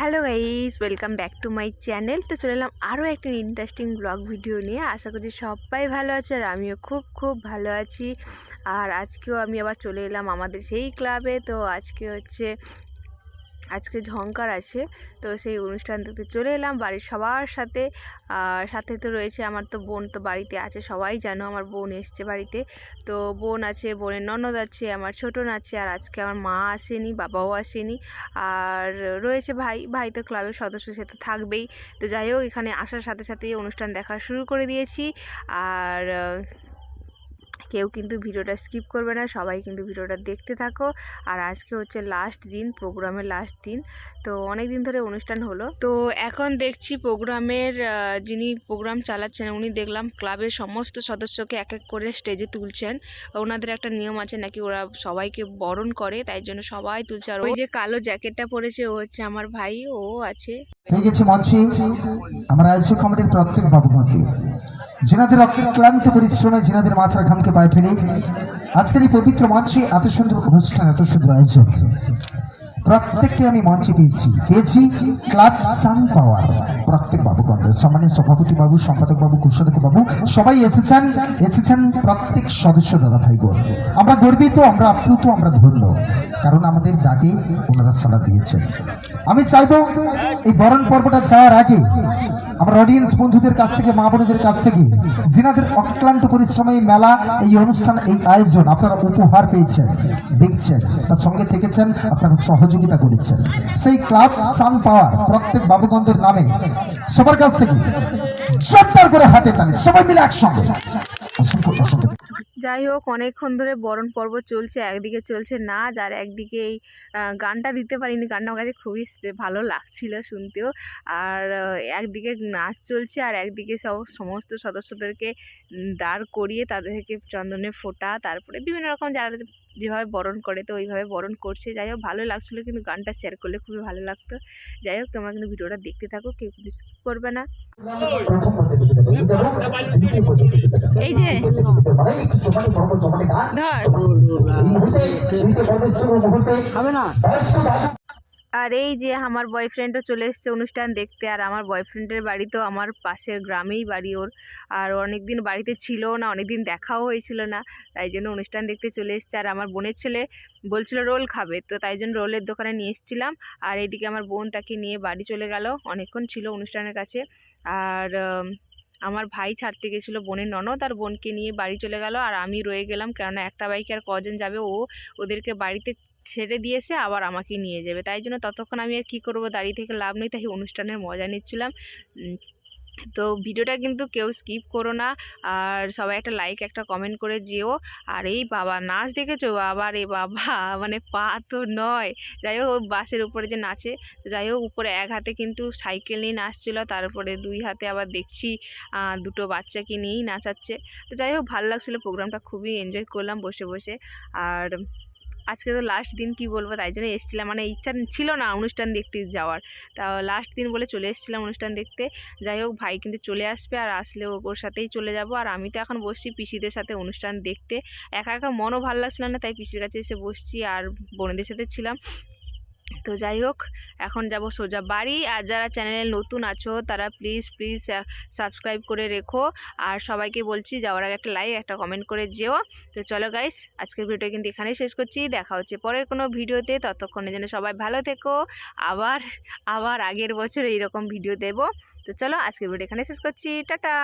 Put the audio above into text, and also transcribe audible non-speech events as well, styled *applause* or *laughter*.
Hello guys welcome back to my channel তো চলে এলাম আরও একটা ইন্টারেস্টিং ব্লগ ভিডিও নিয়ে। আশা করছি সবাই ভালো আছে আর আমিও খুব খুব ভালো আছি। আর আজকেও আমি আবার চলে এলাম আমাদের সেই ক্লাবে তো আজকে হচ্ছে আজকে ঝঙ্কার আছে। তো সেই অনুষ্ঠান দেখতে চলে এলাম। বাড়ির সবার সাথে সাথে তো রয়েছে আমার তো বোন তো বাড়িতে আছে। সবাই জানো আমার বোন এসছে বাড়িতে। তো বোন আছে, বোনের ননদ আছে, আমার ছোটন আছে আর আজকে আমার মা আসেনি, বাবাও আসেনি। আর রয়েছে ভাই ভাই তো ক্লাবের সদস্য, সে তো থাকবেই। তো যাই হোক, এখানে আসার সাথে সাথেই অনুষ্ঠান দেখা শুরু করে দিয়েছি। আর কেউ কিন্তু ভিডিওটা স্কিপ করবে না, সবাই কিন্তু ভিডিওটা দেখতে থাকো। আর আজকে হচ্ছে লাস্ট দিন, প্রোগ্রামের লাস্ট দিন, তো অনেক দিন ধরে অনুষ্ঠান হলো। তো এখন দেখছি প্রোগ্রামের যিনি প্রোগ্রাম চালাচ্ছেন, উনি দেখলাম ক্লাবের সমস্ত সদস্যকে এক এক করে স্টেজে তুলছেন। ওনাদের একটা নিয়ম আছে নাকি ওরা সবাইকে বরণ করে, তাই জন্য সবাই তুলছে। আর ওই যে কালো জ্যাকেটটা পরেছে, ও হচ্ছে আমার ভাই, ও আছে। ঠিক আছে মঞ্চে? আমরা আয়োজক কমিটির প্রত্যেক বাবুগণকে যেনাদের ক্লান্ত পরিশ্রমে যেনাদের মাথার ঘামকে পায়ে ফেলে আজকের এই পবিত্র মঞ্চে এত সুন্দর অনুষ্ঠান, এত সুন্দর আয়োজন। প্রত্যেককে আমি মঞ্চে পেয়েছি। পেয়েছি ক্লাব সান পাওয়ার, প্রত্যেক বাবুগণের সম্মানীয় সভাপতি বাবু, সম্পাদক বাবু, কুশলক বাবু, সবাই এসেছেন এসেছেন প্রত্যেক সদস্য দাদা ভাই বোন আমরা গর্বিত, আমরা আপ্লুত, আমরা ধন্য, কারণ আমাদের ডাকে ওনারা সাড়া দিয়েছেন। আমি চাইব এই বরণ পর্বটা যাওয়ার আগে আমার অডিয়েন্স বন্ধুদের কাছ থেকে, মা বোনদের কাছ থেকে যিনাদের অক্লান্ত পরিশ্রমে এই মেলা, এই অনুষ্ঠান, এই আয়োজন আপনারা উপহার পেয়েছেন, দেখছেন, তার সঙ্গে থেকেছেন, আপনারা সহযোগিতা করেছেন। সেই ক্লাব সান পাওয়ার প্রত্যেক বাবুগন্ধের নামে, সবার কাছ থেকে, জোরদার করে হাতে টানে, সবাই মিলে একসঙ্গে। অসংখ্য অসংখ্য যাই হোক, অনেকক্ষণ ধরে বরণ পর্ব চলছে, একদিকে চলছে নাচ আর একদিকে এই গানটা দিতে পারিনি। গানটা আমার কাছে খুবই ভালো লাগছিল শুনতেও। আর একদিকে নাচ চলছে আর একদিকে সব, সমস্ত সদস্যদেরকে দাঁড় করিয়ে তাদেরকে চন্দনের ফোঁটা, তারপরে বিভিন্ন রকম যারা যেভাবে বরণ করে তো ওইভাবে বরণ করছে। যাই হোক, ভালো লাগছিল কিন্তু গানটা শেয়ার করলে খুবই ভালো লাগতো। যাই হোক, তোমরা কিন্তু ভিডিওটা দেখতে থাকো, কেউ কিন্তু স্কিপ করবে না। এই যে ধর। হবে না। আর এই যে আমার বয়ফ্রেন্ডও চলে এসছে অনুষ্ঠান দেখতে, আর আমার বয়ফ্রেন্ডের বাড়ি তো আমার পাশের গ্রামেই বাড়ি ওর। আর অনেক দিন বাড়িতে ছিল না অনেক দিন দেখাও হয়েছিল না, তাই জন্য অনুষ্ঠান দেখতে চলে এসছে। আর আমার বোনের ছেলে বলছিল রোল খাবে, তো তাই জন্য রোলের দোকানে নিয়ে এসেছিলাম। আর এইদিকে আমার বোন তাকে নিয়ে বাড়ি চলে গেল, অনেকক্ষণ ছিল অনুষ্ঠানের কাছে। আর আমার ভাই ছাড়তে গেছিল বোনের ননদ আর বোনকে নিয়ে বাড়ি চলে গেল আর আমি রয়ে গেলাম কেননা একটা বাইকে আর কজন যাবে ও ওদেরকে বাড়িতে ছেড়ে দিয়েছে, আবার আমাকে নিয়ে যাবে। তাই জন্য ততক্ষণ আমি আর কী করব, দাঁড়িয়ে থেকে লাভ নেই, তাই অনুষ্ঠানের মজা নিচ্ছিলাম। তো ভিডিওটা কিন্তু কেউ স্কিপ করো না। আর সবাই একটা লাইক একটা কমেন্ট করে যেও। আর এই বাবা, নাচ দেখেছ বাবা রে বাবা? *laughs* মানে পা তো নয়। যাই হোক বাসের উপরে যে নাচে, যাই হোক, উপরে এক হাতে কিন্তু সাইকেল নিয়ে নাচছিল, তারপরে দুই হাতে আবার দেখছি দুটো বাচ্চাকে নিয়েই নাচাচ্ছে। তো যাই হোক, ভালো লাগছিল প্রোগ্রামটা খুবই এনজয় করলাম বসে বসে। আর আজকে তো লাস্ট দিন কি বলব, তাই জন্য এসেছিলাম। মানে ইচ্ছা ছিল না অনুষ্ঠান দেখতে যাওয়ার। তা লাস্ট দিন বলে চলে এসেছিলাম অনুষ্ঠান দেখতে। যাই হোক, ভাই কিন্তু চলে আসবে আর আসলে ওর সাথেই চলে যাব। আর আমি তো এখন বসছি পিসিদের সাথে অনুষ্ঠান দেখতে। একা একা মনও ভালো লাগছিল না, তাই পিসির কাছে এসে বসছি আর বোনদের সাথে ছিলাম। তো যাই হোক, এখন যাব সোজা বাড়ি। আর যারা চ্যানেলে নতুন আছো, তারা প্লিজ প্লিজ সাবস্ক্রাইব করে রেখো। আর সবাইকে বলছি, যাওয়ার আগে একটা লাইক একটা কমেন্ট করে যেও। তো চলো গাইস আজকের ভিডিও কিন্তু এখানেই শেষ করছি। দেখা হচ্ছে পরের কোনো ভিডিওতে। ততক্ষণের জন্য সবাই ভালো থেকো। আবার আবার আগের বছর এইরকম ভিডিও দেব। তো চলো, আজকের ভিডিও এখানে শেষ করছি। টাটা!